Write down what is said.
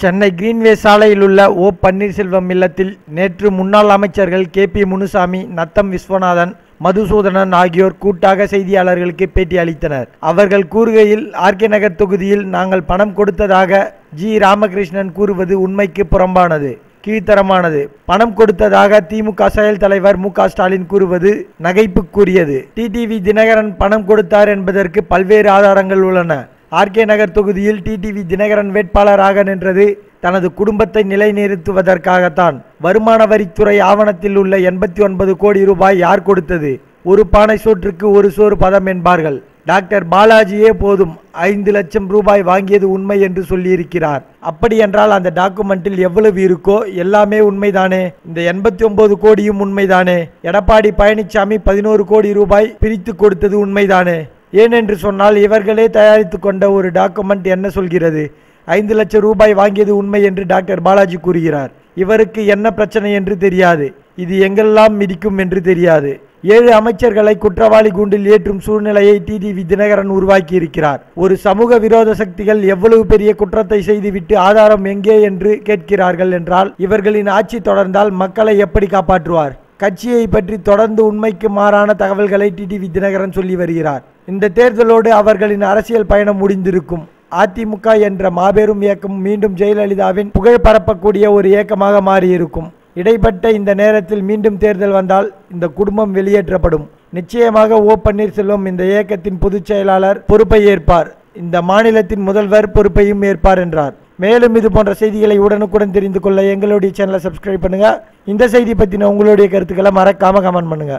Chennai Greenway சாலையில் உள்ள ஓ பன்னீர்செல்வம் இல்லத்தில் நேற்று முன்னாள் அமைச்சர்கள் கே பி முனுசாமி நத்தம் விஸ்வநாதன் மதுசூதனன் ஆகியோர் கூட்டாக செய்தியாளர்களுக்கு பேட்டி அளித்தனர். அவர்கள் கூறுகையில் ஆர்கே நகர் தொகுதியில் நாங்கள் பணம் கொடுத்ததாக ஜி ராமகிருஷ்ணன் கூறுவது உண்மைக்கு புறம்பானது கீழ்த்தரமானது. பணம் கொடுத்ததாக திமுக செயல் தலைவர் மு ஸ்டாலின் கூறுவது நகைப்புக்குரியது. டிடிவி தினகரன் பணம் கொடுத்தார் என்பதற்கு பல்வேறு ஆதாரங்கள் உள்ளன. ஆர்கே நகர் தொகுதியில் டிடிவி தினகரன் வேட்பாளராக நின்றது. தனது குடும்பத்தை நிலைநிறுத்துவதற்காகத்தான். வருமான வரித்துறை ஆவணத்தில் உள்ள எண்பத்தி ஒன்பது கோடி ரூபாய் யார் கொடுத்தது? ஒரு பானை சோற்றுக்கு ஒரு சோறு பதம் என்பார்கள். டாக்டர் பாலாஜியே போதும். ஐந்து லட்சம் ரூபாய் வாங்கியது உண்மை என்று சொல்லியிருக்கிறார். அப்படி என்றால் அந்த டாக்குமெண்ட்டில் எவ்வளவு இருக்கோ எல்லாமே உண்மைதானே? இந்த எண்பத்தி ஒன்பது கோடியும் உண்மைதானே? எடப்பாடி பழனிசாமி பதினோரு கோடி ரூபாய் பிரித்து கொடுத்தது உண்மைதானே? ஏனென்று சொன்னால் இவர்களே தயாரித்து கொண்ட ஒரு டாக்குமெண்ட் என்ன சொல்கிறது? ஐந்து லட்சம் ரூபாய் வாங்கியது உண்மை என்று டாக்டர் பாலாஜி கூறுகிறார். இவருக்கு என்ன பிரச்சனை என்று தெரியாது. இது எங்கெல்லாம் மிதிக்கும் என்று தெரியாது. ஏழு அமைச்சர்களை குற்றவாளி கூண்டில் ஏற்றும் சூழ்நிலையை டிடிவி தினகரன் உருவாக்கி இருக்கிறார். ஒரு சமூக விரோத சக்திகள் எவ்வளவு பெரிய குற்றத்தை செய்துவிட்டு ஆதாரம் எங்கே என்று கேட்கிறார்கள் என்றால் இவர்களின் ஆட்சி தொடர்ந்தால் மக்களை எப்படி காப்பாற்றுவார்? கட்சியை பற்றி தொடர்ந்து உண்மைக்கு மாறான தகவல்களை டிடிவி தினகரன் சொல்லி வருகிறார். இந்த தேர்தலோடு அவர்களின் அரசியல் பயணம் முடிந்திருக்கும். அதிமுக என்ற மாபெரும் இயக்கம் மீண்டும் ஜெயலலிதாவின் புகழ் பரப்பக்கூடிய ஒரு இயக்கமாக மாறியிருக்கும். இடைப்பட்ட இந்த நேரத்தில் மீண்டும் தேர்தல் வந்தால் இந்த குடும்பம் வெளியேற்றப்படும். நிச்சயமாக ஓ பன்னீர்செல்வம் இந்த இயக்கத்தின் பொதுச் செயலாளர் பொறுப்பை ஏற்பார். இந்த மாநிலத்தின் முதல்வர் பொறுப்பையும் ஏற்பார் என்றார். மேலும் இது போன்ற செய்திகளை உடனுக்குடன் தெரிந்து கொள்ள எங்களுடைய சேனலை சப்ஸ்கிரைப் பண்ணுங்க. இந்த செய்தி பற்றின உங்களுடைய கருத்துக்களை மறக்காம கமெண்ட் பண்ணுங்க.